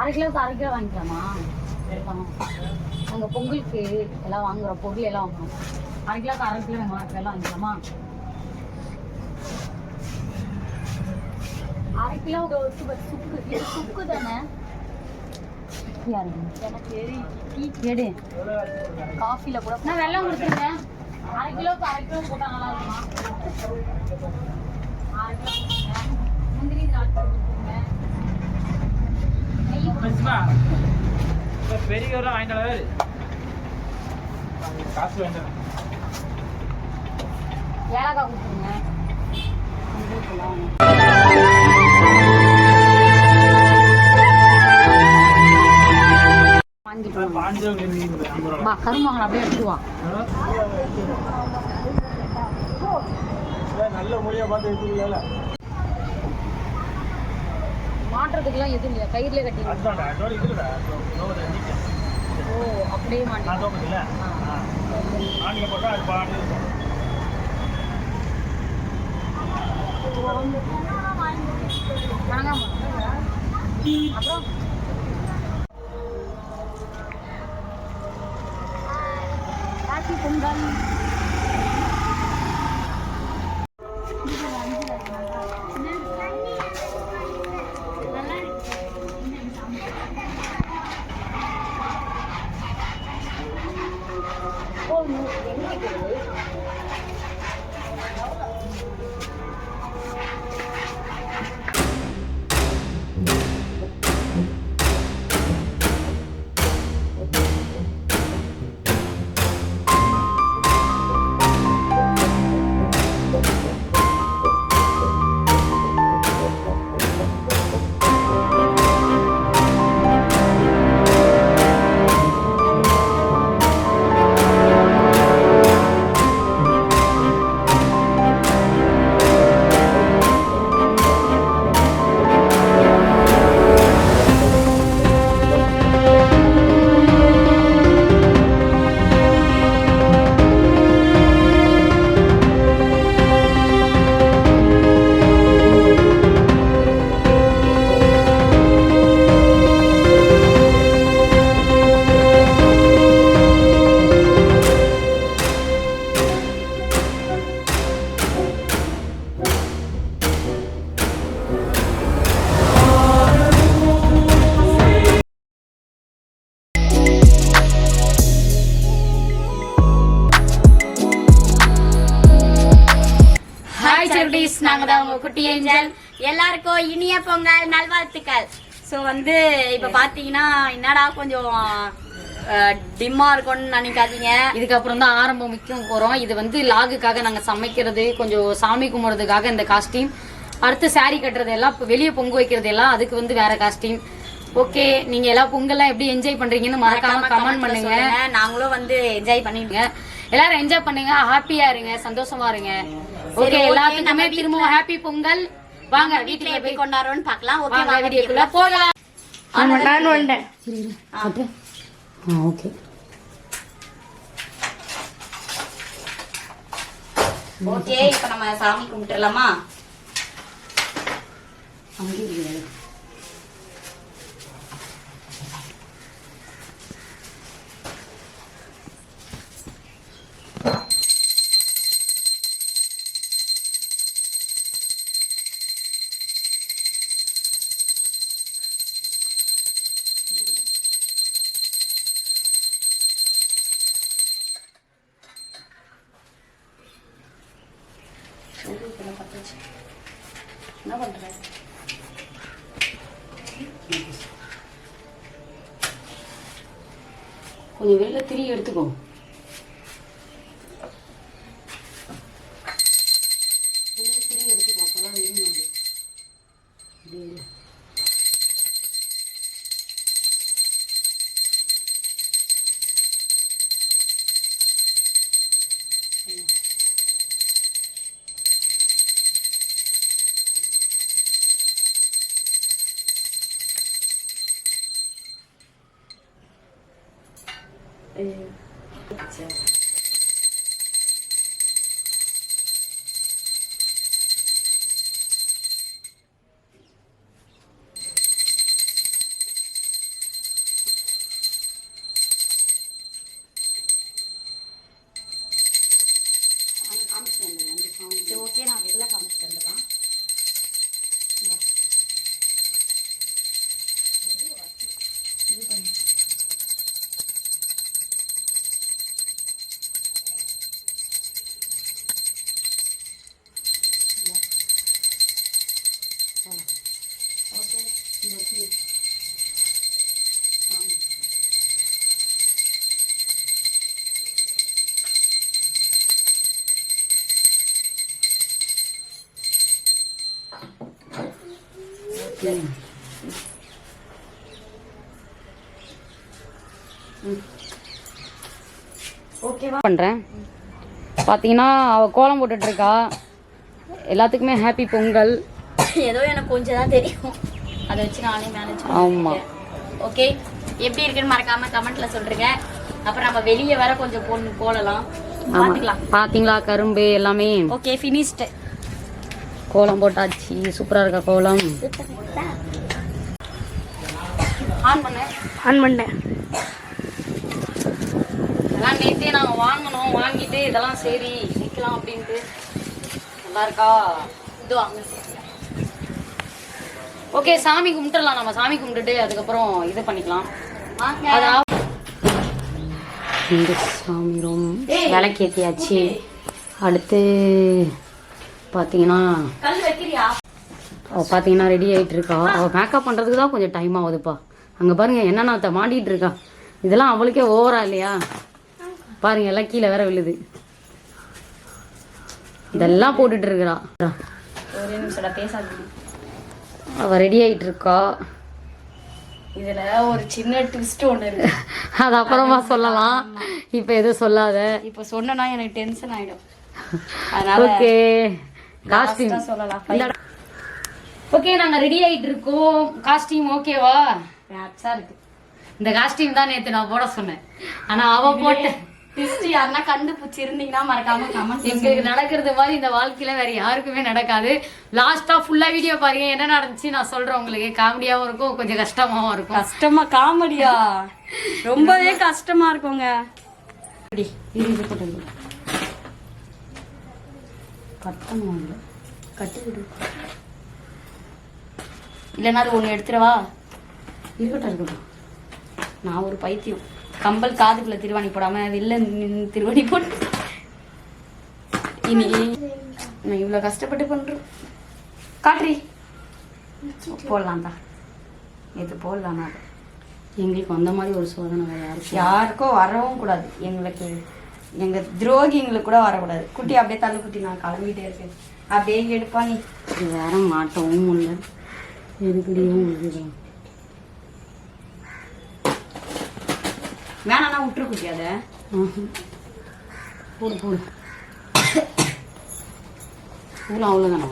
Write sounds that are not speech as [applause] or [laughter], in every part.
அரை கிலோக்கு அரை கிலோ வாங்கிக்கலாமா? நாங்கள் பொங்கலுக்கு எல்லாம் வாங்குறோம் பொருள் எல்லாம் வாங்குறோம். அரை கிலோக்கு அரை கிலோ எல்லாம் வாங்கிக்கலாமா? அரை கிலோ சுக்கு இது சுக்கு தானே? எடு. காஃபில கூட. நான் வெள்ளம் கொடுத்துருங்க. அரை கிலோக்கு அரை கிலோ போட்டா நல்லா இருக்குமா? அரை கிலோ முந்திரி திராட்சை இப்போ பெரியவரெலாம் வாங்கிட்டு காசு வேண்டாம் ஏலக்காய் கொடுத்துருங்க வா அப்படியே எடுத்து நல்ல மொழியா பார்த்து எடுத்துக்கல மாட்டுறதுக்குலாம் எதுவும் இல்லையா? கயிறுல கட்டி ஓ அப்படியே நான் மாட்டி தோப்பதில்ல ஏஞ்சல். எல்லாருக்கும் இனிய பொங்கல் நல்வாழ்த்துக்கள். ஸோ வந்து இப்ப பாத்தீங்கன்னா என்னடா கொஞ்சம் டிம்மா இருக்கும்னு நினைக்காதீங்க. இதுக்கப்புறம் தான் ஆரம்பம் முக்கியம் போறோம். இது வந்து லாகுக்காக நாங்க சமைக்கிறது கொஞ்சம் சாமி கும்பிடுறதுக்காக இந்த காஸ்டியூம் அடுத்து saree கட்டுறது எல்லாம் வெளியே பொங்க வைக்கிறது எல்லாம் அதுக்கு வந்து வேற காஸ்டியூம் ஓகே நீங்க எல்லாம் பொங்கல்லாம் எப்படி என்ஜாய் பண்றீங்கன்னு மறக்காம கமெண்ட் பண்ணுங்க. நாங்களும் வந்து என்ஜாய் பண்ணிடுங்க. எல்லாரும் என்ஜாய் பண்ணுங்க ஹாப்பியா இருங்க சந்தோஷமா இருங்க. ஓகே எல்லாத்துக்குமே திரும்பவும் ஹாப்பி பொங்கல். வாங்க வீட்டுல வீட்டுல எப்படி கொண்டாடுறோம்னு பார்க்கலாம். ஓகே வாங்க வீடியோக்குள்ள போகலாம் நான் வந்துட்டேன் ஓகே ஓகே இப்ப நம்ம சாமி கும்பிட்டுலாமா என்ன ஓகேவா? பண்றேன்? பாத்தீங்கன்னா அவ கோலம் போட்டுட்டு இருக்கா எல்லாத்துக்குமே ஹாப்பி பொங்கல். ஏதோ எனக்கு கொஞ்சம் தான் தெரியும். அதை வச்சு நானே மேனேஜ் ஆமா. ஓகே எப்படி இருக்குன்னு மறக்காம கமெண்ட்ல சொல்றீங்க அப்புறம் நம்ம வெளியே வர கொஞ்சம் போடலாம். பாத்துக்கலாம் பாத்தீங்களா கரும்பு எல்லாமே? ஓகே ஃபினிஷ்டு கோலம் போட்டாச்சு. சூப்பரா இருக்கா கோலம்? ஆன் பண்ண. ஆன் பண்ணேன் இதெல்லாம் நேத்தே நாங்க வாங்கணும் வாங்கிட்டு இதெல்லாம் சரி வைக்கலாம் அப்படின்ட்டு. நல்லா இருக்கா? இது வாங்க. ஓகே சாமி கும்பிட்டுலாம் நம்ம. சாமி கும்பிட்டுட்டு அதுக்கப்புறம் இது பண்ணிக்கலாம். இந்த சாமி ரொம்ப விளக்கேத்தியாச்சு. அடுத்து பார்த்தீங்கன்னா அவள் பார்த்தீங்கன்னா ரெடி ஆகிட்டு இருக்கா அவள் மேக்கப் பண்ணுறதுக்கு தான் கொஞ்சம் டைம் ஆகுதுப்பா. அங்கே பாருங்க என்னென்ன மாட்டிகிட்டு இருக்கா? இதெல்லாம் அவளுக்கே ஓவரா இல்லையா? பாருங்க எல்லாம் கீழே வேற விழுது. இதெல்லாம் போட்டுட்டு இருக்கிறா. அவள் ரெடி ஆகிட்டு இருக்கா இதுல ஒரு சின்ன ட்விஸ்ட் ஒண்ணு இருக்கு. [laughs] அது அப்புறமா சொல்லலாம். இப்போ எதுவும் சொல்லாத. இப்ப சொன்னா எனக்கு டென்ஷன் ஆயிடும். அதனால ஓகே காஸ்டியூம் சொல்லலாம் ஓகே நாங்க ரெடி ஆயிட்டு இருக்கோம். காஸ்டியூம் ஓகேவா மேட்சா இருக்கு. இந்த காஸ்டியூம் தான் நேத்து நான் போட சொன்னேன். ஆனா அவ போட்ட ட்விஸ்ட் யாருன்னா கண்டுபிடிச்சி இருந்தீங்கன்னா மறக்காம கமெண்ட் எங்களுக்கு நடக்கிறது மாதிரி இந்த வாழ்க்கையில வேற யாருக்குமே நடக்காது. லாஸ்டா ஃபுல்லா வீடியோ பாருங்க. என்ன நடந்துச்சு நான் சொல்றேன் உங்களுக்கு. காமெடியாவும் இருக்கும் கொஞ்சம் கஷ்டமாவும் இருக்கும். கஷ்டமா காமெடியா ரொம்பவே கஷ்டமா இருக்குங்க. இரு, இது கட்டணும் இல்ல. கட்டி விடு அது ஒண்ணு எடுத்துடவா? இருக்கட்டும் இருக்கட்டும். நான் ஒரு பைத்தியம். கம்பல் காதுக்குள்ள திருவாணி போடாம வெளில திருவாணி போட்டு. இனி நான் இவ்வளவு கஷ்டப்பட்டு பண்றோம் காட்ரி. போடலாம் தான் இது போடலாம் எங்களுக்கு அந்த மாதிரி ஒரு சோதனை வேற யாருக்கும். யாருக்கோ வரவும் கூடாது. எங்களுக்கு எங்க துரோகிங்களுக்கு கூட வரக்கூடாது. குட்டி அப்படியே தள்ளு குட்டி நான் கிளம்பிட்டே இருக்கேன். அப்படியே எடுப்பா நீ. வேற மாட்டவும் இல்லை எதுக்குடியும் இதுதான் வேணாம்னா விட்டுரு குட்டி அதை. போடு போடு. இவ்வளோ அவ்வளோதானா?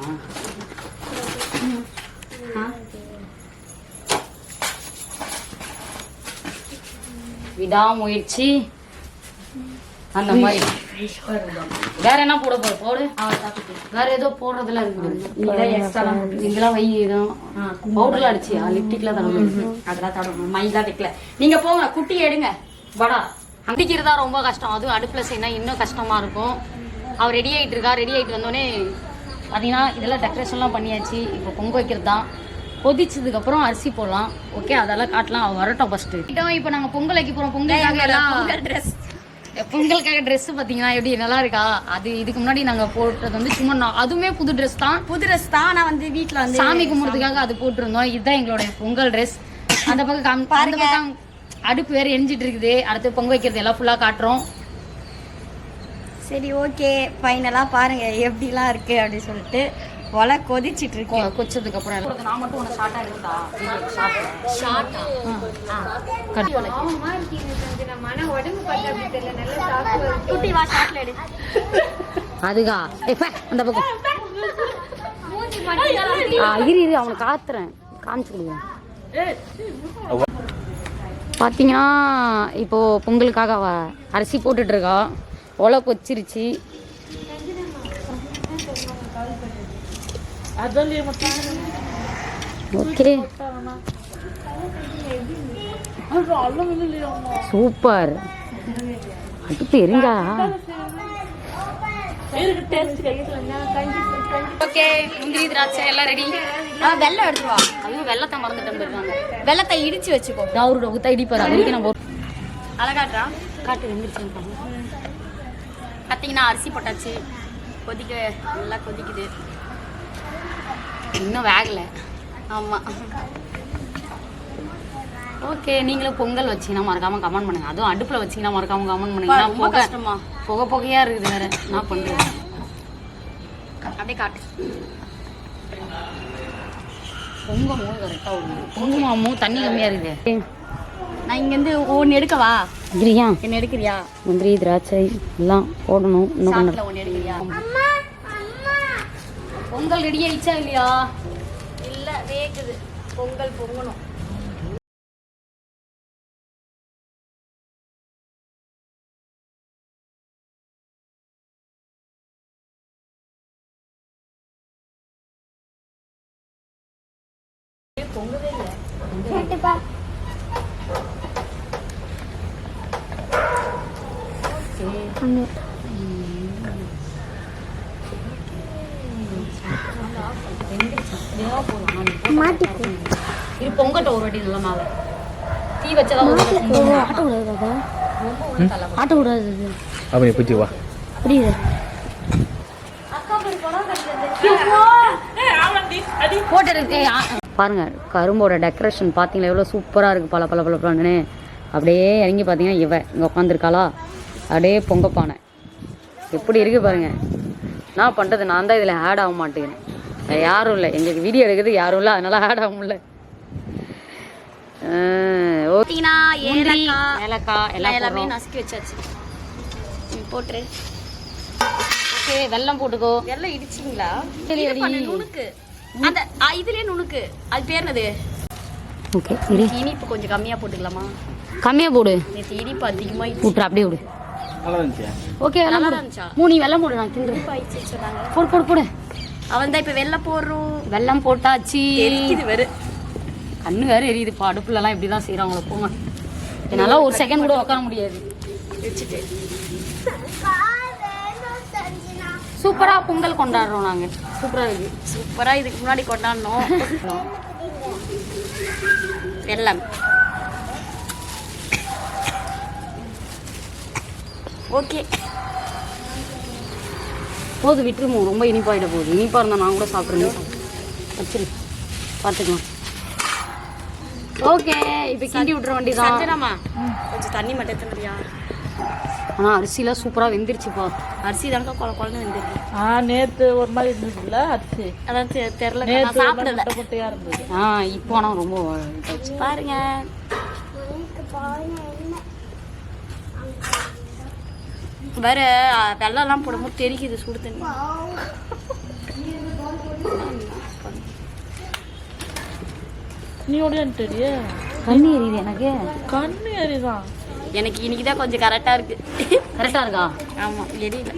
விடாமுயற்சி. அந்த மாதிரி. வேற என்ன போட போற? போடு. வேற ஏதோ போடுறதுல எக்ஸ்ட்ரா இதெல்லாம் வை ஏதோ. பவுடர்ல அடிச்சியா லிப்டிக்ல தடவை அதெல்லாம் தடவை மைதா வைக்கல நீங்க போங்க குட்டி எடுங்க. வடா. அடிக்கிறதா ரொம்ப கஷ்டம். அதுவும் அடுப்புல செய்யணும் இன்னும் கஷ்டமா இருக்கும். அவர் ரெடி ஆயிட்டு இருக்கா ரெடி ஆயிட்டு வந்தோடனே பார்த்தீங்கன்னா இதெல்லாம் டெக்கரேஷன்லாம் பண்ணியாச்சு. இப்போ பொங்க வைக்கிறது தான். கொதிச்சதுக்கு அப்புறம் அரிசி போடலாம். ஓகே அதெல்லாம் காட்டலாம். வரட்டும் ஃபர்ஸ்ட் இப்போ நாங்க பொங்கல் வைக்க போறோம். எல்லாம் ட்ரெஸ் பொங்கலுக்காக Dress பாத்தீங்கன்னா எப்படி நல்லா இருக்கா? அது இதுக்கு முன்னாடி நாங்க போட்டது வந்து சும்மா அதுவுமே புது Dress தான். புது ட்ரெஸ் தான். நான் வந்து வீட்ல வந்து சாமி கும்பிடுறதுக்காக அது போட்டிருந்தோம். இதுதான் எங்களுடைய பொங்கல் Dress. அந்த பக்கம் காம்- அந்த பக்கம் அடுப்பு வேற எரிஞ்சிட்டு இருக்குது. அடுத்து பொங்க வைக்கிறது எல்லாம் ஃபுல்லா காட்டுறோம். சரி ஓகே ஃபைனலா பாருங்க. எப்படிலாம் இருக்கு அப்படின்னு சொல்லிட்டு. ஒலை கொதிச்சிட்டு இருக்கேன் கொ- கொச்சதுக்கு அப்புறம். நான் மட்டும் ஷார்ட்டா எடுத்தா? ஷார்ட்டா அதுகா. ஏய், பே, அந்த பக்கம். ஆ, இரு இரு அவனுக்கு காத்துறேன். காமிச்சு கொடுக்குறேன் பார்த்தீங்கன்னா இப்போ பொங்கலுக்காக அரிசி போட்டுட்டு இருக்கா. ஒலை கொச்சிருச்சு. ஓகே. சூப்பர். அடுப்பு எரிஞ்சா? ஓகே முந்திரி திராட்சை எல்லாம் ரெடி ஆ வெள்ளம் எடுத்து வா. ஐயோ வெள்ளத்தை மறந்துட்டு இருக்காங்க வெள்ளத்தை இடிச்சு வச்சுக்கோ. அவரோட உத்த இடிப்பாரு அதுக்கு நான் போ- அழகாட்டா? காட்டு வெந்துருச்சு பார்த்தீங்கன்னா அரிசி போட்டாச்சு கொதிக்க நல்லா கொதிக்குது. இன்னும் வேகல. ஆமா. ஓகே நீங்களும் பொங்கல் வச்சீங்கன்னா மறக்காம கமெண்ட் பண்ணுங்க. அதுவும் அடுப்புல வச்சீங்கன்னா மறக்காம கமெண்ட் பண்ணுங்க. ரொம்ப புகை கஷ்டமா. புகை புகையா இருக்குது வேற. என்ன பண்றது? அப்படியே காட்டு. பொங்கமும் கரெக்டாக விடுது குங்குமமும் தண்ணி கம்மியாக இருக்குது. நான் இங்கேருந்து ஒன்று எடுக்கவா கிரியா என்ன எடுக்கிறியா? முந்திரி திராட்சை எல்லாம் போடணும். இன்னும் ஒன்று எடுக்கிறியா? பொங்கல் ரெடி ஆயிடுச்சா இல்லையா? இல்லை வேகுது. பொங்கல் பொங்கணும். இது பொங்கட்ட ஒரு வாட்டி நல்ல மாவு. தீ வச்சதான் ஒரு ஆட்ட விடாதா ஆட்ட விடாது அப்போ நீ பிடிச்சி வா. புரியுது. போட்டு பாருங்க கரும்போட டெக்கரேஷன் பார்த்தீங்களா? எவ்வளோ சூப்பராக இருக்குது பல பல பல பலன்னு அப்படியே இறங்கி பார்த்தீங்கன்னா இவ. இங்கே உட்காந்துருக்காளா அப்படியே பொங்க பானை. எப்படி இருக்கு பாருங்க. நான் பண்ணுறது நான் தான் இதில் ஆட் ஆக மாட்டேங்கிறேன் யாரும் இல்லை. எங்களுக்கு வீடியோ எடுக்கிறது யாரும் இல்லை. அதனால ஆட் முடியல. எல்லாம். நசுக்கி வச்சாச்சு. போட்டுரு. ஓகே வெல்லம் போட்டுக்கோ. வெள்ளம் இடிச்சிங்களா நுணுக்கு. அந்த ஆ, இதுலயே நுணுக்கு. அது பேர் என்னது? ஓகே சரி இனிப்பு கொஞ்சம் கம்மியா போட்டுக்கலாமா? கம்மியாக போடு. நேற்று இனிப்பு அதிகமாயிடுச்சு. விட்டுரு அப்படியே விடு. ஓகே வெல்லம் நல்லா போடு. மூணு வெல்லம் போடு நான் தின்று போடு போடு போடு. அவன் தான் இப்ப வெள்ளை போடுறோம். வெல்லம் போட்டாச்சு. தெரிக்குது வெறு. கண்ணு வேற எரியுதுப்பா அடுப்புலலாம் இப்படி தான் செய்கிறாங்களோ போங்க. என்னால் ஒரு செகண்ட் கூட உட்கார முடியாது. சூப்பராக பொங்கல் கொண்டாடுறோம் நாங்கள் சூப்பராக இருக்கு சூப்பரா இதுக்கு முன்னாடி கொண்டாடணும் வெள்ளம். ஓகே. போது விட்டுருமோ ரொம்ப இனிப்பாயிட போகுது. இனிப்பாக இருந்தால் நான் கூட சாப்பிட்றேன். வச்சிரு. பார்த்துக்கலாம் ஓகே இப்போ கிண்டி விட்டுற வேண்டியதான் சஞ்சனாமா கொஞ்சம் தண்ணி மட்டும் எடுத்துக்கிறியா ஆனால் அரிசிலாம் சூப்பராக வெந்துருச்சுப்பா. அரிசி தாங்க குழ குழந்தை வந்துருக்கு. ஆ நேத்து ஒரு மாதிரி இருந்ததுல அரிசி. அதான் தெ- தெரியல நான் நேத்து சாப்பிடல. முட்டை முட்டையா இருந்தது. ஆ இப்போ ஆனால் ரொம்ப. பாருங்க. வேற வெள்ளம்லாம் போடும்போது தெரிக்குது சுடு தண்ணி. நீ ஓடியான்ட்டு கண்ணு எரியுது எனக்கு. கண்ணு எரிதான் எனக்கு இன்னைக்கு தான் கொஞ்சம் கரெக்டா இருக்கு. கரெக்டாக இருக்கா? ஆமா எரியல.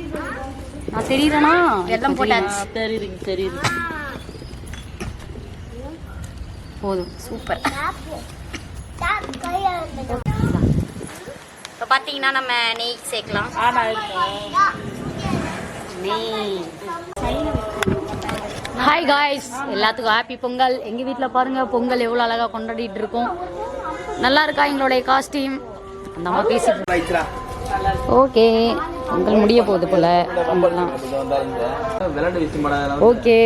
நான் தெரியுறேனா? வெள்ளம் போட்டாச்சு. தெரியுதுங்க தெரியுது. போதும். சூப்பர். இப்போ பார்த்தீங்கன்னா நம்ம நெய் சேர்க்கலாம். ஹாய் காய்ஸ் எல்லாத்துக்கும் ஹாப்பி பொங்கல். எங்கள் வீட்டில் பாருங்கள் பொங்கல் எவ்வளோ அழகாக கொண்டாடிட்டு இருக்கோம். நல்லா இருக்கா எங்களுடைய காஸ்டியூம் அந்த அம்மா பேசிட்டு ஓகே பொங்கல் முடிய போகுது போல. ஓகே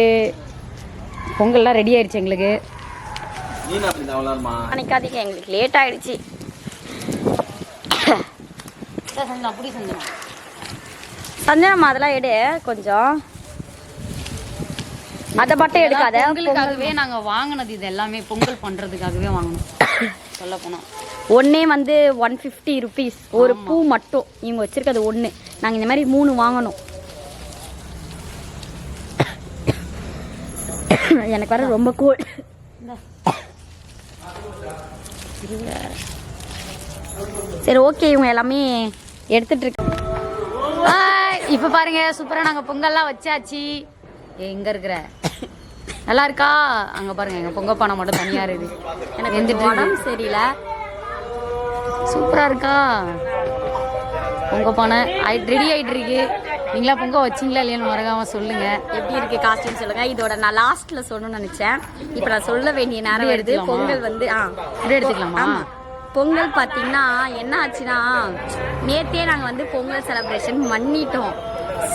பொங்கல்லாம் ரெடி ஆயிடுச்சு எங்களுக்கு. நினைக்காதீங்க எங்களுக்கு லேட் ஆயிடுச்சு. அப்படி சஞ்சனம்மா அதெல்லாம் எடு கொஞ்சம். அதை மட்டும் எடுக்காத. பொங்கலுக்காகவே நாங்கள் வாங்கினது இது எல்லாமே பொங்கல் பண்ணுறதுக்காகவே வாங்கினோம். சொல்ல போனால் ஒன்னே வந்து ஒன் ஃபிஃப்டி ருபீஸ் ஒரு பூ மட்டும். இவங்க வச்சிருக்கிறது ஒன்று நாங்கள் இந்த மாதிரி மூணு வாங்கணும். எனக்கு வர ரொம்ப கூல். சரி ஓகே இவங்க எல்லாமே எடுத்துட்டு இருக்கு இப்போ பாருங்க சூப்பராக நாங்கள் பொங்கல்லாம் வச்சாச்சு. எங்கே இருக்கிற. நல்லா இருக்கா அங்கே பாருங்க எங்கள் பொங்கல் பானை மட்டும் தனியாக இருக்குது. எனக்கு இருக்கு. உடம்பு சரியில்லை. சூப்பரா இருக்கா? பொங்க பானை. ரெடி ஆயிட்டு இருக்கு. நீங்களா பொங்க வச்சீங்களா இல்லையான்னு மறக்காம சொல்லுங்க. எப்படி இருக்கு காஸ்டியூம் சொல்லுங்க. இதோட நான் லாஸ்ட்ல சொல்லணும்னு நினைச்சேன். இப்போ நான் சொல்ல வேண்டிய நேரம் வருது? பொங்கல் வந்து ஆ. எடுத்துக்கலாமா? பொங்கல் பார்த்தீங்கன்னா என்ன ஆச்சுன்னா நேத்தே நாங்கள் வந்து பொங்கல் செலப்ரேஷன் பண்ணிட்டோம்.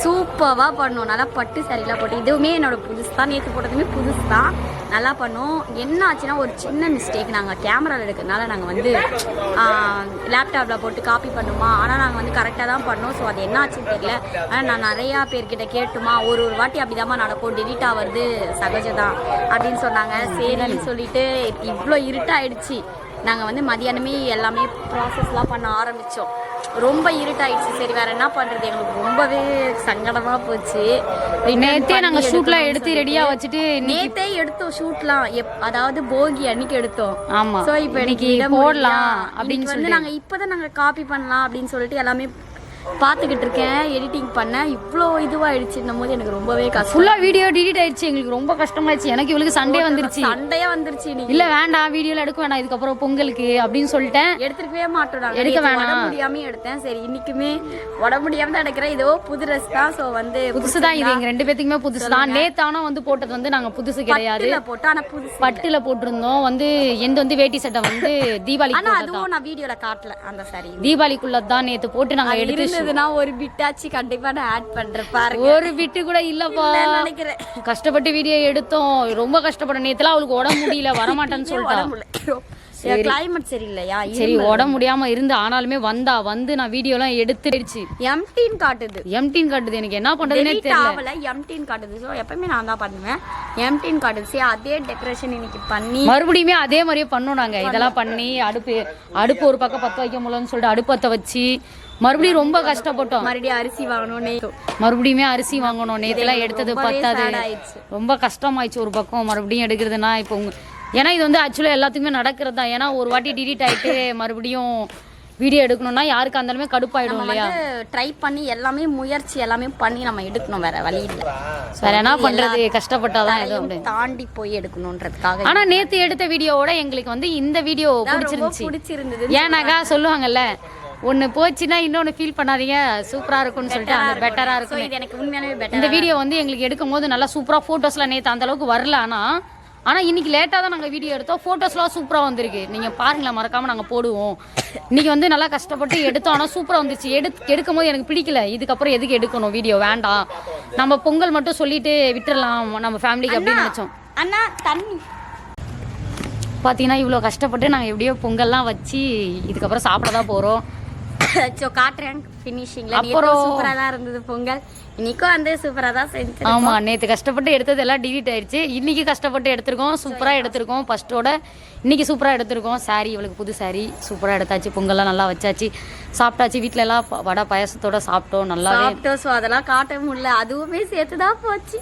சூப்பராக பண்ணோம். நல்லா பட்டு சாரிலாம் போட்டு. இதுவுமே என்னோட புதுசு தான் நேற்று போட்டதுமே புதுசு தான் நல்லா பண்ணோம். என்ன ஆச்சுன்னா ஒரு சின்ன மிஸ்டேக் நாங்கள் கேமராவில் எடுக்கிறதுனால நாங்கள் வந்து லேப்டாப்பில் போட்டு காப்பி பண்ணுமா? ஆனால் நாங்கள் வந்து கரெக்டாக தான் பண்ணோம். ஸோ அது என்ன ஆச்சுன்னு தெரியல. ஆனால் நான் நிறையா பேர்கிட்ட கேட்டுமா ஒரு ஒரு வாட்டி அப்படிதாம்மா நடக்கும். டெலிட் ஆகிறது சகஜம் தான் அப்படின்னு சொன்னாங்க. சரின்னு சொல்லிட்டு இவ்வளோ இருட்டாயிடுச்சு. நாங்கள் வந்து மதியானமே எல்லாமே ப்ராசஸ்லாம் பண்ண ஆரம்பித்தோம் ரொம்ப இருட்டாயிடுச்சு. சரி வேற என்ன பண்ணுறது எங்களுக்கு ரொம்பவே சங்கடமாக போச்சு. நேத்தே நாங்க ஷூட்லாம் எடுத்து ரெடியா வச்சுட்டு நேத்தே எடுத்தோம் ஷூட்லாம் அதாவது போகி அன்னைக்கு எடுத்தோம். ஆமா. சோ இப்போ இன்னைக்கு போடலாம் அப்படின்னு சொல்லிட்டு. நாங்க இப்பதான் நாங்க காப்பி பண்ணலாம் அப்படின்னு சொல்லிட்டு எல்லாமே பார்த்துக்கிட்டு இருக்கேன் எடிட்டிங் பண்ண இவ்வளோ இதுவாயிடுச்சுன்னும் போது எனக்கு ரொம்பவே கஷ்டம். ஃபுல்லா வீடியோ டிலீட் ஆயிடுச்சு. எங்களுக்கு ரொம்ப கஷ்டமாயிடுச்சு. எனக்கு இவளுக்கு சண்டே வந்துருச்சு. சண்டையா வந்துருச்சு இன்னைக்கு. இல்ல வேண்டாம். வீடியோல எடுக்க வேணாம். இதுக்கப்புறம் பொங்கலுக்கு அப்படின்னு சொல்லிட்டேன். எடுத்துருக்கவே மாட்டோம். எடுக்க வேணாம். உடம்பு முடியாம எடுத்தேன். சரி இன்னைக்குமே உடம்பு முடியாம தான் எடுக்கிறேன். ஏதோ புது ட்ரெஸ் தான். ஸோ வந்து புதுசு தான். இது எங்க ரெண்டு பேத்துக்குமே புதுசு தான். நேத்தானும் வந்து போட்டது வந்து நாங்க புதுசு கிடையாது. பட்டுல போட்டு ஆனா புதுசு பட்டுல போட்டிருந்தோம். வந்து எந்த வந்து வேட்டி சட்டை வந்து தீபாவளி அதுவும் நான் வீடியோல காட்டல. அந்த சாரி தீபாவளிக்குள்ள தான் நேத்து போட்டு நாங்க எடுத்து இருந்ததுன்னா ஒரு பிட்டாச்சு கண்டிப்பா நான் ஆட் பண்றேன் பாருங்க. ஒரு விட்டு கூட இல்லப்பா. நினைக்கிறேன். கஷ்டப்பட்டு வீடியோ எடுத்தோம். ரொம்ப கஷ்டப்பட்ட நேத்துல அவளுக்கு உடம்பு முடியல வரமாட்டேன்னு சொல்லிட்டா. கிளைமேட் சரியில்லையா? சரி உடம்பு முடியாம இருந்து ஆனாலுமே வந்தா வந்து நான் வீடியோ எல்லாம் எடுத்துடுச்சு. எம்டின்னு காட்டுது. எம்டின்னு காட்டுது. எனக்கு என்ன பண்றதுனே தெரியல. எம்டின்னு காட்டுது. ஸோ எப்பவுமே நான் தான் பண்ணுவேன். எம்டின்னு காட்டுது சரி அதே டெக்கரேஷன் இன்னைக்கு பண்ணி மறுபடியுமே அதே மாதிரியே பண்ணோம் நாங்க. இதெல்லாம் பண்ணி அடுப்பு அடுப்பு ஒரு பக்கம் பத்த வைக்க முடியலன்னு சொல்லிட்டு அடுப்பத்தை வச்சு மறுபடியும் ரொம்ப கஷ்டப்பட்டோம். மறுபடியும் அரிசி வாங்கணும் மறுபடியுமே அரிசி வாங்கணும். நேத்துலாம் எடுத்தது பத்தாது. ரொம்ப கஷ்டமாயிடுச்சு ஒரு பக்கம். மறுபடியும் எடுக்கிறதுனா இப்போ உங்க ஏன்னா இது வந்து ஆக்சுவலாக எல்லாத்துக்குமே நடக்கிறது தான் ஏன்னா ஒரு வாட்டி டிலீட் ஆயிட்டு மறுபடியும் வீடியோ எடுக்கணும்னா யாருக்கா இருந்தாலுமே கடுப்பாயிடும் இல்லையா? ட்ரை பண்ணி எல்லாமே முயற்சி எல்லாமே பண்ணி நம்ம எடுக்கணும். வேற வழி இல்லை. வேற என்ன பண்றது? கஷ்டப்பட்டாதான் எதுவும் தாண்டி போய் எடுக்கணுன்றதுக்காக ஆனா நேத்து எடுத்த வீடியோவோட எங்களுக்கு வந்து இந்த வீடியோ பிடிச்சிருந்துச்சு. பிடிச்சிருந்தது ஏன்னாக்கா சொல்லுவாங்கல்ல ஒண்ணு போச்சுன்னா இன்னொன்னு ஃபீல் பண்ணாதீங்க. சூப்பரா இருக்கும்னு சொல்லிட்டு அந்த பெட்டரா ஸோ இருக்கும். இது எனக்கு உண்மையானவே பெட்டர் இந்த வீடியோ வந்து எங்களுக்கு எடுக்கும் போது நல்லா சூப்பரா போட்டோஸ்லாம் நேத்து அந்த அளவுக்கு வரல. ஆனா ஆனா இன்னைக்கு லேட்டா தான் நாங்க வீடியோ எடுத்தோம். போட்டோஸ்லாம் சூப்பரா வந்திருக்கு. நீங்க பாருங்களேன் மறக்காம நாங்க போடுவோம். இன்னைக்கு வந்து நல்லா கஷ்டப்பட்டு எடுத்தோம். ஆனா சூப்பரா வந்துச்சு. எடுத்து எடுக்கும் போது எனக்கு பிடிக்கல. இதுக்கப்புறம் எதுக்கு எடுக்கணும் வீடியோ வேண்டாம். நம்ம பொங்கல் மட்டும் சொல்லிட்டு விட்டுறலாம். நம்ம ஃபேமிலிக்கு அப்படின்னு நினைச்சோம். அண்ணா தண்ணி. பார்த்தீங்கன்னா இவ்வளோ கஷ்டப்பட்டு நாங்கள் எப்படியோ பொங்கல்லாம் வச்சு இதுக்கப்புறம் சாப்பிட தான் போகிறோம் ஸோ காட்டுறேன் ஃபினிஷிங்ல அப்புறம் அப்புறம் சூப்பரா தான் இருந்தது பொங்கல். இன்னைக்கும் வந்து சூப்பரா தான் செஞ்சு ஆமாம் நேற்று கஷ்டப்பட்டு எடுத்தது எல்லாம் டிலீட் ஆயிடுச்சு. இன்னைக்கு கஷ்டப்பட்டு எடுத்திருக்கோம் சூப்பராக எடுத்திருக்கோம். ஃபர்ஸ்ட்டோட இன்னைக்கு சூப்பராக எடுத்திருக்கோம். Saree இவளுக்கு புது saree சூப்பராக எடுத்தாச்சு. பொங்கல்லாம் நல்லா வச்சாச்சு. சாப்பிட்டாச்சு. வீட்டில எல்லாம் வடை பாயாசத்தோட சாப்பிட்டோம். நல்லாவே சாப்பிட்டோம். ஸோ அதெல்லாம் காட்ட முடியல. அதுவுமே சேர்த்து தான் போச்சு.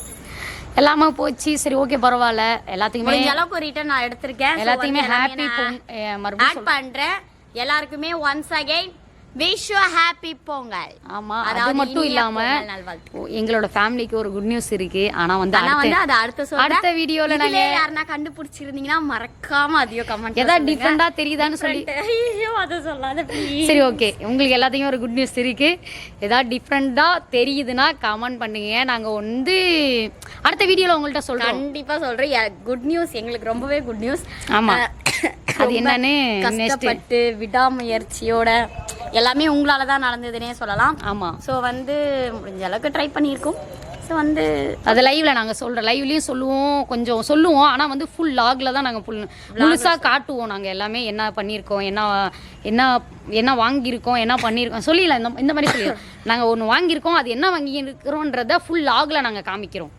எல்லாமே போச்சு. சரி ஓகே பரவாயில்ல. எல்லாத்துக்குமே அளவுக்கு ரிட்டர்ன் நான் எடுத்திருக்கேன். வந்து ஹாப்பி மறுபடியும் ஆட் பண்றேன். எல்லாருக்குமே once again wish happy Pongal ஆமா அது மட்டும் இல்லாம எங்களோட ஃபேமிலிக்கு ஒரு குட் நியூஸ் இருக்கு. ஆனா வந்து ஆனா வந்து அது அடுத்த அடுத்த வீடியோல நாங்க யாருன்னா கண்டுபிடிச்சிருந்தீங்கன்னா மறக்காம அதையோ கமெண்ட் ஏதாவது டிஃப்ரெண்டா தெரியுதான்னு சொல்லி ஐயோ அதை சொல்லாத. சரி ஓகே உங்களுக்கு எல்லாத்தையும் ஒரு குட் நியூஸ் இருக்கு. ஏதாவது டிஃப்ரெண்டா தெரியுதுன்னா கமெண்ட் பண்ணுங்க. நாங்க வந்து அடுத்த வீடியோல உங்கள்ட்ட சொல்றோம். கண்டிப்பா சொல்றேன். குட் நியூஸ் எங்களுக்கு ரொம்பவே குட் நியூஸ் ஆமா. அது என்னன்னு. கஷ்டப்பட்டு விடாமுயற்சியோட எல்லாமே உங்களால தான் நடந்ததுன்னே சொல்லலாம். ஆமா. ஸோ வந்து முடிஞ்ச அளவுக்கு ட்ரை பண்ணியிருக்கோம். ஸோ வந்து அது லைவ்ல நாங்க சொல்றோம் லைவ்லயும் சொல்லுவோம் கொஞ்சம் சொல்லுவோம். ஆனா வந்து ஃபுல் லாக்ல தான் நாங்க ஃபுல் முழுசா காட்டுவோம் நாங்க எல்லாமே. என்ன பண்ணியிருக்கோம் என்ன என்ன என்ன வாங்கியிருக்கோம் என்ன பண்ணியிருக்கோம். சொல்லிடலாம் இந்த இந்த மாதிரி சொல்லிடலாம். நாங்க ஒன்று வாங்கியிருக்கோம் அது என்ன வாங்கியிருக்கிறோன்றத ஃபுல் லாக்ல நாங்க காமிக்கிறோம்.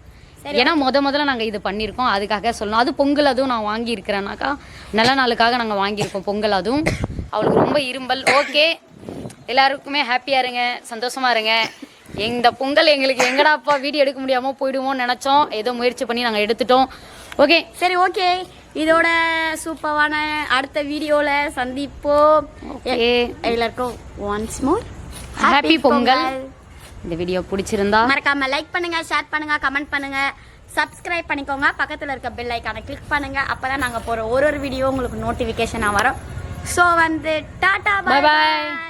ஏன்னா முத முதல்ல நாங்க இது பண்ணியிருக்கோம். அதுக்காக சொல்லணும். அது பொங்கல் அதுவும் நான் வாங்கியிருக்கிறேனாக்கா நல்ல நாளுக்காக நாங்க வாங்கியிருக்கோம் பொங்கல் அதுவும். அவளுக்கு ரொம்ப இரும்பல். ஓகே எல்லாருக்குமே ஹாப்பியா இருங்க. சந்தோஷமா இருங்க. இந்த பொங்கல் எங்களுக்கு எங்கடாப்பா வீடியோ எடுக்க முடியாம போயிடுவோம்னு நினைச்சோம். ஏதோ முயற்சி பண்ணி நாங்க எடுத்துட்டோம். ஓகே சரி ஓகே இதோட சூப்பரான அடுத்த வீடியோல சந்திப்போம். எல்லாருக்கும் ஒன்ஸ் மோர் ஹாப்பி பொங்கல். இந்த வீடியோ பிடிச்சிருந்தா மறக்காம லைக் பண்ணுங்க ஷேர் பண்ணுங்க கமெண்ட் பண்ணுங்க. சப்ஸ்கிரைப் பண்ணிக்கோங்க. பக்கத்துல இருக்க பெல் ஐக்கானை கிளிக் பண்ணுங்க. அப்பதான் நாங்க போற ஒரு ஒரு வீடியோ உங்களுக்கு நோட்டிபிகேஷனா வரும். ஸோ வந்து டாடா பை பை பாய்